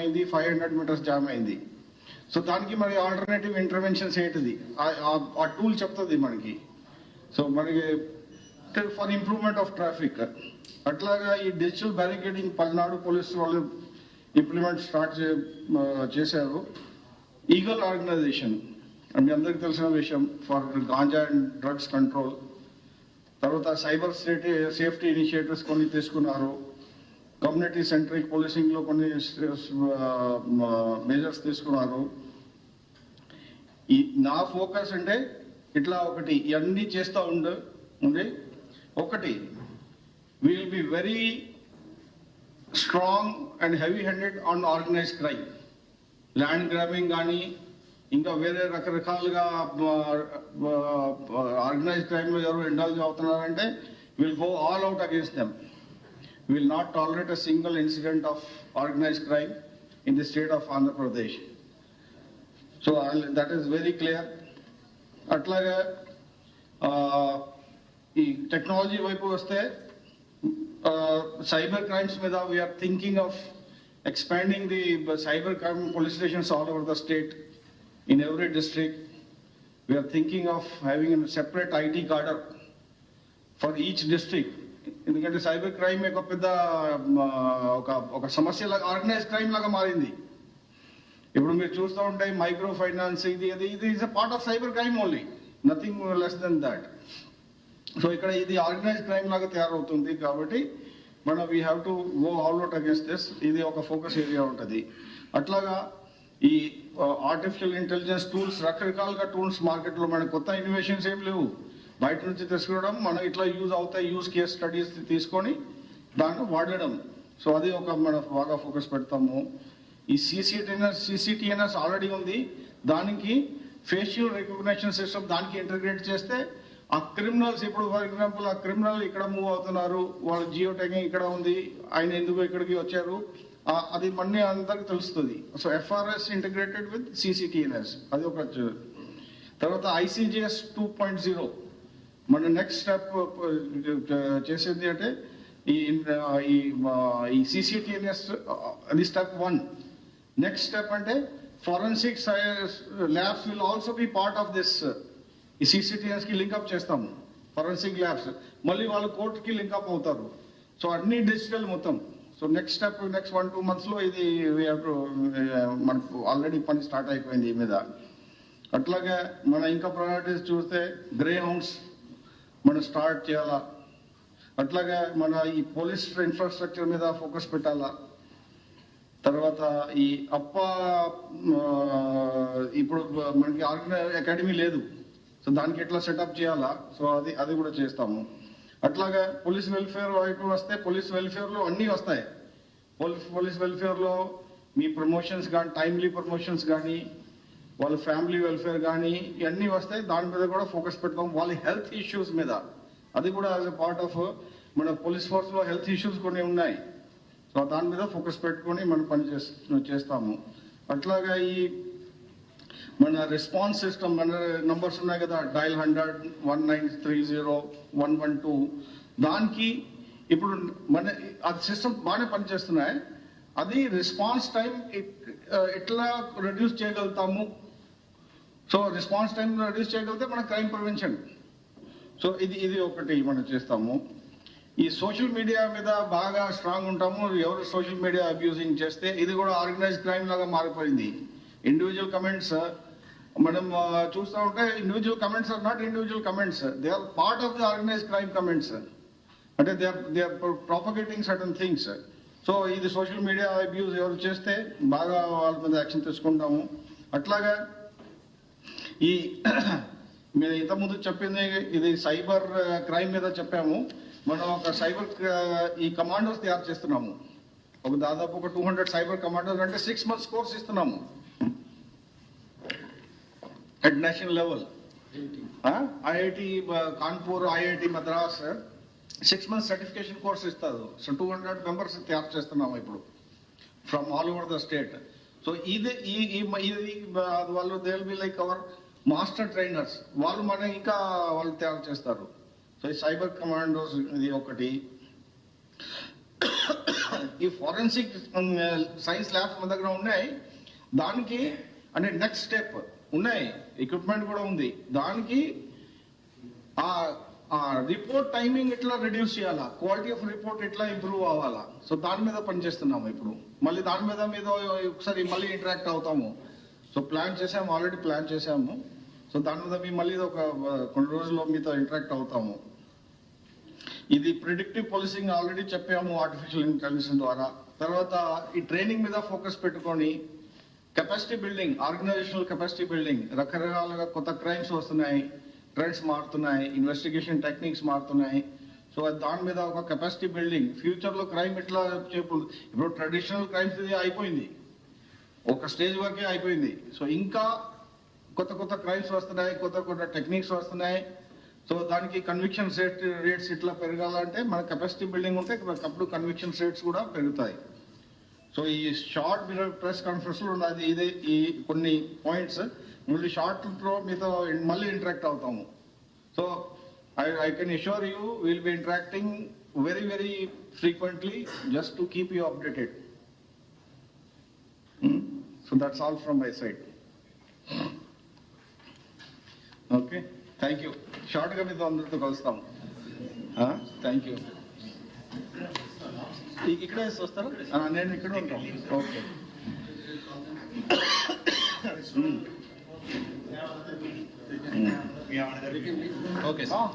అయింది five hundred metres jam అయింది. So దానికి మరి ఆల్టర్నేటివ్ ఇంటర్వెన్షన్స్ ఏంటిది ఆ- టూల్ చెప్తుంది మనకి. సో మనకి ఫర్ ఇంప్రూవ్మెంట్ ఆఫ్ ట్రాఫిక్ అట్లాగా ఈ డిజిటల్ బ్యారికేడింగ్ పల్నాడు పోలీసు వాళ్ళు ఇంప్లిమెంట్ స్టార్ట్ చేశారు. ఈగల్ ఆర్గనైజేషన్ మీ అందరికీ తెలిసిన విషయం for ganja and drugs control తర్వాత సైబర్ సేఫ్టీ ఇనిషియేటివ్స్ కొన్ని తీసుకున్నారు. కమ్యూనిటీ సెంట్రిక్ పోలీసింగ్లో కొన్ని మెజర్స్ తీసుకున్నారు. ఈ నా ఫోకస్ అంటే ఇట్లా ఒకటి ఇవన్నీ చేస్తూ ఉండు ఉండి. ఒకటి will be very strong and heavy handed on organise crime land grabbing కానీ ఇంకా వేరే రకరకాలుగా ఆర్గనైజ్ క్రైమ్ ఎవరు indulge అవుతున్నారంటే will go all out against them will not tolerate a single incident of organise crime in the state of Andhra Pradesh so that is very clear అట్లాగే ఆ, ఈ technology వైపు వస్తే సైబర్ క్రైమ్స్ మీద we're thinking of expanding the cyber crime police stations all over the state in every district we're thinking of having separate IT cadre for each district ఎందుకంటే cyber crime ఒక పెద్ద ఒక ఒక సమస్య లాగా ఆర్గనైజ్ క్రైమ్ లాగా మారింది. ఇప్పుడు మీరు చూస్తూ ఉంటే మైక్రో ఫైనాన్స్ ఇది అది ఇది is a part of cyber crime only nothing less than that so ఇక్కడ ఇది ఆర్గనైజ్ క్రైమ్ లాగా తయారవుతుంది కాబట్టి మనం we have to go all out against this ఇది ఒక ఫోకస్ ఏరియా ఉంటుంది. అట్లాగా ఈ ఆర్టిఫిషియల్ ఇంటెలిజెన్స్ టూల్స్ రకరకాలుగా టూల్స్ మార్కెట్లో మనకు కొత్త ఇన్నోవేషన్స్ ఏం లేవు. బయట నుంచి తీసుకురావడం మనం ఇట్లా యూజ్ అవుతాయి యూజ్ కేస్ స్టడీస్ తీసుకొని దాంట్లో వాడడం. సో అది ఒక మనం బాగా ఫోకస్ పెడతాము. ఈ సీసీటీఎన్ఎస్ సీసీటీఎన్ఎస్ ఆల్రెడీ ఉంది. దానికి ఫేషియల్ రికగ్నేషన్ సిస్టమ్ దానికి ఇంటగ్రేట్ చేస్తే ఆ క్రిమినల్స్ ఇప్పుడు ఫర్ ఎగ్జాంపుల్ ఆ క్రిమినల్ ఇక్కడ మూవ్ అవుతున్నారు. వాళ్ళ జియో ట్యాగింగ్ ఇక్కడ ఉంది. ఆయన ఎందుకు ఇక్కడికి వచ్చారు? అది మళ్ళీ అందరికి తెలుస్తుంది. So FRS integrated with CCTNS అది ఒక తర్వాత ఐసీజీఎస్ టూ పాయింట్ జీరో మన నెక్స్ట్ స్టెప్ uh, చేసేది అంటే ఈ ఈ ఈ సిసిటిఎన్ఎస్ uh, అది స్టెప్ వన్ నెక్స్ట్ స్టెప్ అంటే forensic labs will also be part of this ఈ సిసిటిఎన్స్ లింకప్ లింక్అప్ చేస్తాము. ఫారెన్సిక్ ల్యాబ్స్ మళ్ళీ వాళ్ళు కోర్టుకి లింక్అప్ అవుతారు. సో అన్ని డిజిటల్ మొత్తం. So next step next one two మంత్స్లో ఇది uh, మనకు ఆల్రెడీ పని స్టార్ట్ అయిపోయింది ఈ మీద. అట్లాగే మన ఇంకా ప్రయారిటీస్ చూస్తే గ్రే హౌండ్స్ మనం స్టార్ట్ చేయాలా? అట్లాగే మన ఈ పోలీస్ ఇన్ఫ్రాస్ట్రక్చర్ మీద ఫోకస్ పెట్టాలా? తర్వాత ఈ అప్ప ఇప్పుడు మనకి ఆర్గనై అకాడమీ లేదు. సో దానికి ఎట్లా సెటప్ చేయాలా? సో అది అది కూడా చేస్తాము. అట్లాగే పోలీస్ వెల్ఫేర్ వైపు వస్తే పోలీస్ వెల్ఫేర్లో అన్నీ వస్తాయి. పోలీస్ పోలీస్ వెల్ఫేర్లో మీ ప్రమోషన్స్ కానీ టైమ్లీ ప్రమోషన్స్ కానీ వాళ్ళ ఫ్యామిలీ వెల్ఫేర్ కానీ ఇవన్నీ వస్తాయి దాని మీద కూడా ఫోకస్ పెడతాం వాళ్ళ హెల్త్ ఇష్యూస్ మీద. అది కూడా యాజ్ ఎ పార్ట్ ఆఫ్ మన పోలీస్ ఫోర్స్లో హెల్త్ ఇష్యూస్ కొన్ని ఉన్నాయి. సో దాని మీద ఫోకస్ పెట్టుకొని మనం పని చేస్- చేస్తాము. అట్లాగా ఈ మన రెస్పాన్స్ సిస్టమ్ మన నంబర్స్ ఉన్నాయి కదా. Dial hundred one nine three zero one one two దానికి ఇప్పుడు మన అది సిస్టమ్ బాగానే పనిచేస్తున్నాయి. అది రెస్పాన్స్ టైం ఎట్లా రెడ్యూస్ చేయగలుగుతాము? సో రెస్పాన్స్ టైం రెడ్యూస్ చేయగలిగితే మన క్రైమ్ ప్రివెన్షన్ సో ఇది ఇది ఒకటి మనం చేస్తాము. ఈ సోషల్ మీడియా మీద బాగా స్ట్రాంగ్ ఉంటాము. ఎవరు సోషల్ మీడియా అబ్యూజింగ్ చేస్తే ఇది కూడా ఆర్గనైజ్ క్రైమ్ లాగా మారిపోయింది. ఇండివిజువల్ కమెంట్స్ మనం చూస్తూ ఉంటే individual comments or not individual comments they are part of the organize crime comments అంటే they are they are propagating certain things so ఇది సోషల్ మీడియా అబ్యూజ్ ఎవరు చేస్తే బాగా వాళ్ళ మీద యాక్షన్ తీసుకుంటాము. అట్లాగా ఈ మీరు ఇంతకుముందు చెప్పింది ఇది సైబర్ క్రైమ్ మీద చెప్పాము. మనం ఒక సైబర్ ఈ కమాండోస్ తయారు చేస్తున్నాము. ఒక దాదాపు ఒక టూ హండ్రెడ్ సైబర్ కమాండోస్ అంటే సిక్స్ మంత్స్ కోర్స్ ఇస్తున్నాము. At national level. IIT Kanpur IIT Madras six months certification course ఇస్తారు. సో టూ హండ్రెడ్ మెంబర్స్ తయారు చేస్తున్నాము ఇప్పుడు. From all over the state. So ఇది ఈ ఈ- ఇది వాళ్ళు they will be like our master trainers వాళ్ళు మన ఇంకా వాళ్ళు తయారు చేస్తారు. సో ఈ సైబర్ కమాండోస్ ఇది ఒకటి. ఈ ఫారెన్సిక్ సైన్స్ ల్యాబ్స్ మన దగ్గర ఉన్నాయి. దానికి అంటే నెక్స్ట్ స్టెప్ ఉన్నాయి. ఎక్విప్మెంట్ కూడా ఉంది. దానికి ఆ రిపోర్ట్ టైమింగ్ ఎట్లా రెడ్యూస్ చేయాలా? క్వాలిటీ ఆఫ్ రిపోర్ట్ ఎట్లా ఇంప్రూవ్ అవ్వాలా? సో దాని మీద పనిచేస్తున్నాము ఇప్పుడు. మళ్ళీ దాని మీద మీద ఒకసారి మళ్ళీ ఇంటరాక్ట్ అవుతాము. సో ప్లాన్ చేసాము ఆల్రెడీ ప్లాన్ చేసాము సో దాని మీద మేము మళ్ళీ ఒక కొన్ని రోజుల్లో మీతో ఇంటరాక్ట్ అవుతాము. ఇది ప్రిడిక్టివ్ పాలిసింగ్ ఆల్రెడీ చెప్పాము ఆర్టిఫిషియల్ ఇంటెలిజెన్స్ ద్వారా. తర్వాత ఈ ట్రైనింగ్ మీద ఫోకస్ పెట్టుకొని capacity building organizational capacity building రకరకాలుగా కొత్త క్రైమ్స్ వస్తున్నాయి ట్రెండ్స్ మారుతున్నాయి ఇన్వెస్టిగేషన్ టెక్నిక్స్ మారుతున్నాయి. సో దాని మీద ఒక కెపాసిటీ బిల్డింగ్ ఫ్యూచర్లో క్రైమ్ ఎట్లా చెప్పు ఇప్పుడు ట్రెడిషనల్ క్రైమ్స్ ఇది అయిపోయింది. ఒక స్టేజ్ వరకే అయిపోయింది. సో ఇంకా కొత్త కొత్త క్రైమ్స్ వస్తున్నాయి కొత్త కొత్త టెక్నిక్స్ వస్తున్నాయి. సో దానికి కన్విక్షన్ రేట్ రేట్స్ ఇట్లా పెరగాలంటే మన కెపాసిటీ బిల్డింగ్ ఉంటే అప్పుడు కన్విక్షన్ రేట్స్ కూడా పెరుగుతాయి. సో ఈ షార్ట్ మీరు ప్రెస్ కాన్ఫరెన్స్లో ఉన్నది ఇదే ఈ కొన్ని పాయింట్స్ మళ్ళీ షార్ట్ త్రో మీతో మళ్ళీ ఇంటరాక్ట్ అవుతాము. So I I can assure you will be interacting very very frequently just to keep you updated so that's all from my side okay thank you షార్ట్గా మీతో అందరితో కలుస్తాం. థ్యాంక్ యూ ఇక్కడే వస్తారా? నేను ఇక్కడ ఉంటాం. Okay okay sir